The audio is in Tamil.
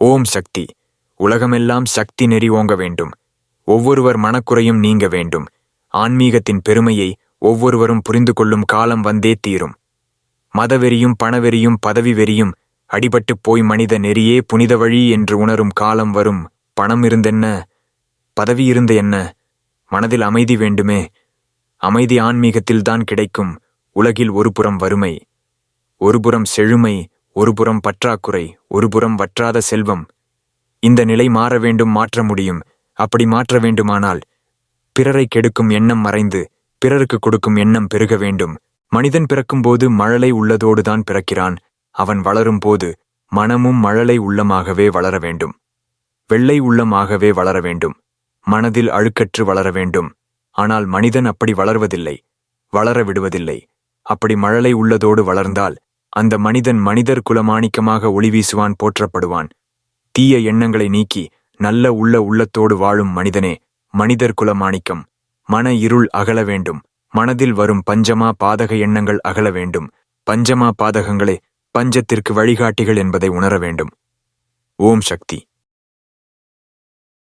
ஓம் சக்தி. உலகமெல்லாம் சக்தி நெறி ஓங்க வேண்டும். ஒவ்வொருவர் மனக்குறையும் நீங்க வேண்டும். ஆன்மீகத்தின் பெருமையை ஒவ்வொருவரும் புரிந்து கொள்ளும் காலம் வந்தே தீரும். மதவெறியும் பணவெறியும் பதவி வெறியும் அடிபட்டுப் போய் மனித நெறியே புனித வழி என்று உணரும் காலம் வரும். பணம் இருந்தென்ன? பதவி இருந்த என்ன? மனதில் அமைதி வேண்டுமே? அமைதி ஆன்மீகத்தில்தான் கிடைக்கும். உலகில் ஒருபுறம் வறுமை. ஒருபுறம் செழுமை ஒருபுறம் பற்றாக்குறை ஒருபுறம் வற்றாத செல்வம். இந்த நிலை மாற வேண்டும் மாற்ற முடியும். அப்படி மாற்ற வேண்டுமானால் பிறரை கெடுக்கும் எண்ணம் மறைந்து பிறருக்கு கொடுக்கும் எண்ணம் பெருக வேண்டும். மனிதன் பிறக்கும்போது மழலை உள்ளதோடுதான் பிறக்கிறான். அவன் வளரும்போது மனமும் மழலை உள்ளமாகவே வளர வேண்டும். வெள்ளை உள்ளமாகவே வளர வேண்டும். மனதில் அழுக்கற்று வளர வேண்டும். ஆனால் மனிதன் அப்படி வளர்வதில்லை. வளர விடுவதில்லை. அப்படி மழலை உள்ளதோடு வளர்ந்தால் அந்த மனிதன் மனிதர் குலமாணிக்கமாக ஒளி வீசுவான் போற்றப்படுவான். தீய எண்ணங்களை நீக்கி நல்ல உள்ள உள்ளத்தோடு வாழும் மனிதனே மனிதர் குலமாணிக்கம். மன இருள் அகல வேண்டும். மனதில் வரும் பஞ்சமா பாதக எண்ணங்கள் அகல வேண்டும். பஞ்சமா பாதகங்களே பஞ்சத்திற்கு வழிகாட்டிகள் என்பதை உணர வேண்டும். ஓம் சக்தி.